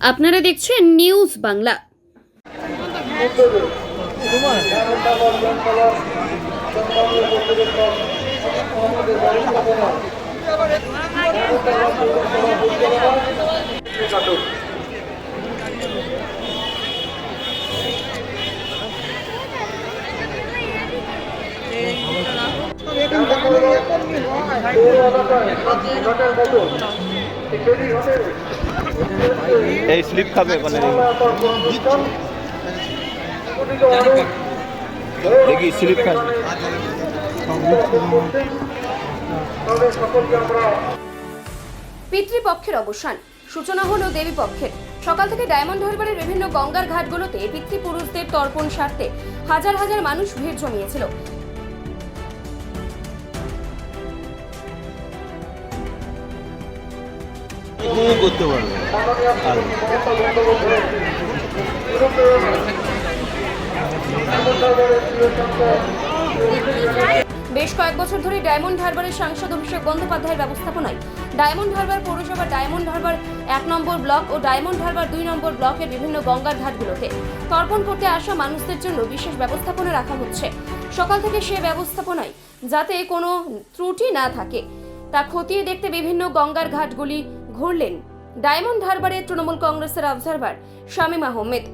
আপনারা দেখছেন নিউজ বাংলা। এই স্লিপ খাবে ওখানে দেখি স্লিপ খাবে পিতৃপক্ষের অবসান। সূচনা হলো দেবী পক্ষের সকাল থেকে ডায়মন্ড হারবারের বিভিন্ন গঙ্গার ঘাটগুলোতে পিতৃপুরুষদের তর্পণ স্বার্থে হাজার হাজার মানুষ ভিড় জমিয়েছিল। করতে বেশ কয়েক বছর ধরে ডায়মন্ড হারবারের সাংসদ অভিষেক বন্দ্যোপাধ্যায়ের ব্যবস্থাপনায়। ডায়মন্ড হারবার পৌরসভা, ডায়মন্ড হারবার এক নম্বর ব্লক ও ডায়মন্ড হারবার দুই নম্বর ব্লকের বিভিন্ন গঙ্গার ঘাটগুলোতে। তর্পণ করতে আসা মানুষদের জন্য বিশেষ ব্যবস্থাপনা রাখা হচ্ছে। সকাল থেকে সে ব্যবস্থাপনায় যাতে কোনো ত্রুটি না থাকে। তা খতিয়ে দেখতে বিভিন্ন গঙ্গার ঘাটগুলি ঘুরলেন। ডায়মন্ড হারবারের তৃণমূল কংগ্রেসের অবজারভার শামীম আহমেদ।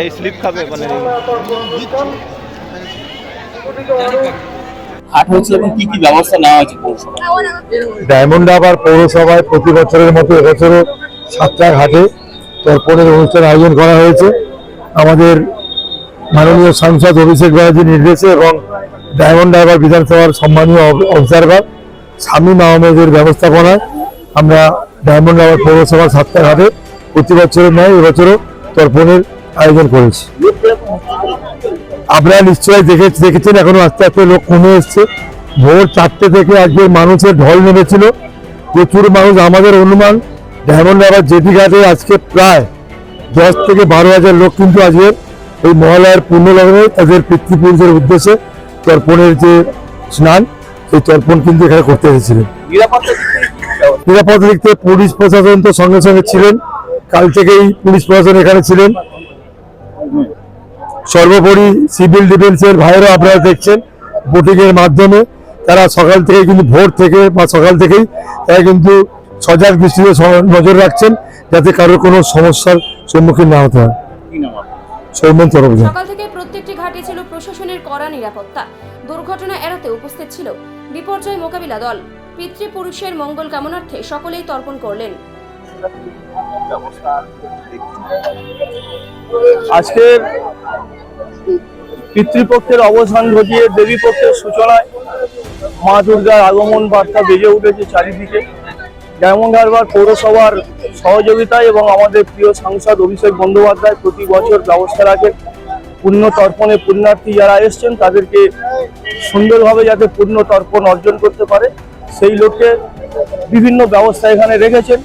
এই স্লিপ খাবে ওখানে হাট হয়েছে এবং কি কি ব্যবস্থা নেওয়া হয়েছে ডায়মন্ড হারবার পৌরসভায় প্রতি বছরের মতো এবছরও সাতটা ঘাটে তর্পণের অনুষ্ঠান আয়োজন করা হয়েছে। আমাদের মাননীয় সাংসদ অভিষেক ব্যানার্জির নির্দেশে এবং ডায়মন্ড হারবার বিধানসভার সম্মানীয় অব- অবজারভার শামীম আহমেদের ব্যবস্থাপনায় আমরা ডায়মন্ড হারবার পৌরসভার সাতটা ঘাটে প্রতি বছরের নয় এবছরও তর্পণের আয়োজন করেছি। আপনারা নিশ্চয়ই দেখে দেখেছেন, এখনও আস্তে আস্তে লোক কমে এসছে। ভোর চারটে থেকে আজকে মানুষের ঢল নেমেছিল। প্রচুর মানুষ, আমাদের অনুমান, ডায়মন্ড হারবার জেটি ঘাটে আজকে প্রায় দশ থেকে বারো হাজার লোক কিন্তু আজকে এই মহালয়ার পূর্ণ লগ্নে তাদের পিতৃপুরুষের উদ্দেশ্যে তর্পণের যে স্নান সেই তর্পণ কিন্তু এখানে করতে এসেছিলেন। নিরাপত্তা দিক থেকে পুলিশ প্রশাসন তো সঙ্গে সঙ্গে ছিলেন কাল থেকেই পুলিশ প্রশাসন এখানে ছিলেন। সর্বোপরি সিভিল ডিফেন্সের ভাইয়েরা আপনারা দেখছেন বোটিং এর মাধ্যমে। তারা সকাল থেকে কিন্তু ভোর থেকে বা সকাল থেকেই তারা কিন্তু সজাগ দৃষ্টিতে নজর রাখছেন যাতে কারোর কোনো সমস্যার সম্মুখীন না হতে হয়? সৌমন সকাল থেকে প্রত্যেকটি ঘাটে ছিল প্রশাসনের কড়া নিরাপত্তা। দুর্ঘটনা এড়াতে উপস্থিত ছিল বিপর্যয় মোকাবিলা দল। পিতৃপুরুষের মঙ্গল কামনার্থে সকলেই তর্পণ করলেন। আজকের পিতৃপক্ষের অবসান ঘটিয়ে দেবী পক্ষের সূচনায় মা দুর্গার আগমন বার্তা বেজে উঠেছে চারিদিকে। ডায়মন্ড হারবার পৌরসভার সহযোগিতায় এবং আমাদের প্রিয় সাংসদ অভিষেক বন্দ্যোপাধ্যায় প্রতি বছর ব্যবস্থা রাখেন পুণ্য তর্পণে পুণ্যার্থী যারা এসছেন, তাদেরকে সুন্দরভাবে যাতে পুণ্য তর্পণ অর্জন করতে পারে। সেই লক্ষ্যে বিভিন্ন ব্যবস্থা এখানে রেখেছেন।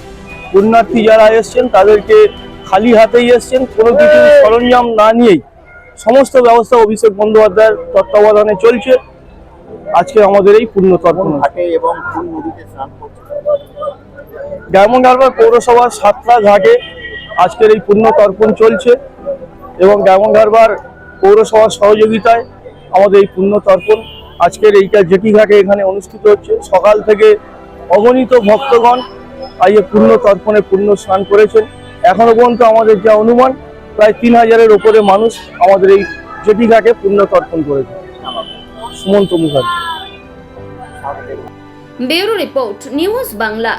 পুণ্যার্থী যারা এসছেন, তাদেরকে খালি হাতেই এসছেন। কোনো কিছু সরঞ্জাম না নিয়েই সমস্ত ব্যবস্থা অভিষেক বন্দ্যোপাধ্যায়ের তত্ত্বাবধানে চলছে। আজকে আমাদের এই পুণ্য তর্পণ ঘাটে এবং হারবার পৌরসভার সাতটা ঘাটে আজকের এই পুণ্য তর্পণ চলছে এবং হারবার পৌরসভার সহযোগিতায় আমাদের এই পুণ্য তর্পণ। আজকের এইটা জেটি ঘাটে এখানে অনুষ্ঠিত হচ্ছে। সকাল থেকে অগণিত ভক্তগণ আজ এই পুণ্য তর্পণে পুণ্য স্নান করেছেন। এখনও পর্যন্ত আমাদের যা অনুমান প্রায় তিন হাজারের ওপরে মানুষ আমাদের এই জেটি ঘাটে পুণ্য তর্পণ করেছে। Sumanta Mukherjee. Bureau report news Bangla.